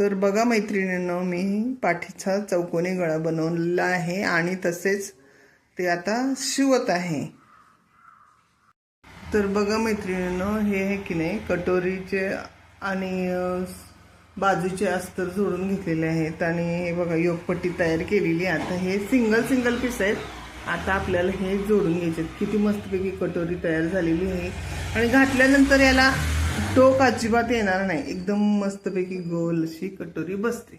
तर बघा मैत्रिणींनो मी पाठीचा चौकोनी गळा बनवलेला आहे आणि तसेच ते आता शिवत आहे. तर बघा मैत्रिणींनो हे आहे की नाही कटोरीचे आणि बाजूचे अस्तर जोडून घेतलेले आहेत आणि हे बघा योगपट्टी तयार केलेली आहे. आता हे सिंगल सिंगल पीस आहेत. आता आपल्याला हे जोडून घ्यायचे आहेत. किती मस्तपैकी कटोरी तयार झालेली आहे. आणि घातल्यानंतर याला टोक अजिबात येणार नाही. एकदम मस्तपैकी गोल अशी कटोरी बसते.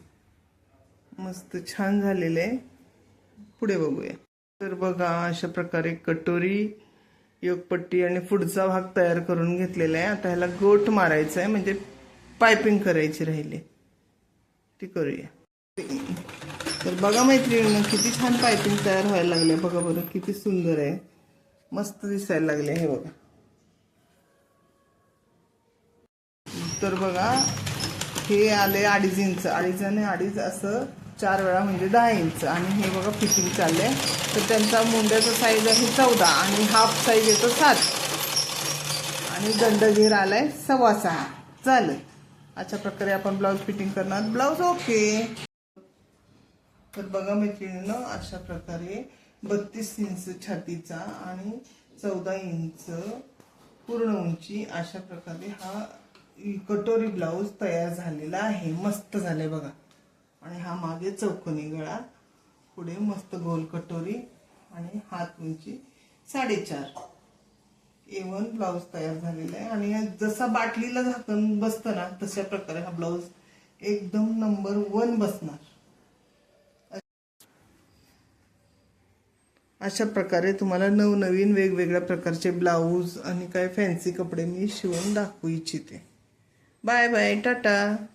मस्त छान झालेले आहे. पुढे बघूया. तर बघा अशा प्रकारे कटोरी योगपट्टी आणि पुढचा भाग तयार करून घेतलेला आहे. आता ह्याला गोट मारायचा आहे म्हणजे पायपिंग करायची राहिली. ती करूया. तर बघा मैत्रिणीनं किती छान पायपिंग तयार व्हायला लागले बघा बरं किती सुंदर आहे. मस्त दिसायला लागले हे बघा. तर बघा हे आले अडीच इंच. अडीच आणि अडीच असं चार वेळा म्हणजे दहा इंच. आणि हे बघा फिटिंग चालले तर त्यांचा मुंड्याचा साईज आहे चौदा आणि हाफ साईज येतो सात. आणि दंडघेर आलाय सव्वा सहा. चालेल. अशा प्रकारे आपण ब्लाऊज फिटिंग करणार. ब्लाऊज ओके तर बघा मैत्रिणीनं अशा प्रकारे बत्तीस इंच छातीचा आणि चौदा इंच पूर्ण उंची अशा प्रकारे हा कटोरी ब्लाऊज तयार झालेला आहे. मस्त झालाय बघा. आणि हा मागे चौकोनी गळा पुढे मस्त गोल कटोरी आणि हात उंची साडेचार. ए वन ब्लाऊज तयार झालेला आहे. आणि जसा बाटलीला झाकण बसतं ना तशा प्रकारे हा ब्लाऊज एकदम नंबर वन बसणार. अशा प्रकारे तुम्हाला नवनवीन वेगवेगळ्या प्रकारचे ब्लाऊज आणि काय फॅन्सी कपडे मी शिवून दाखवू इच्छिते. Bye bye. Tata.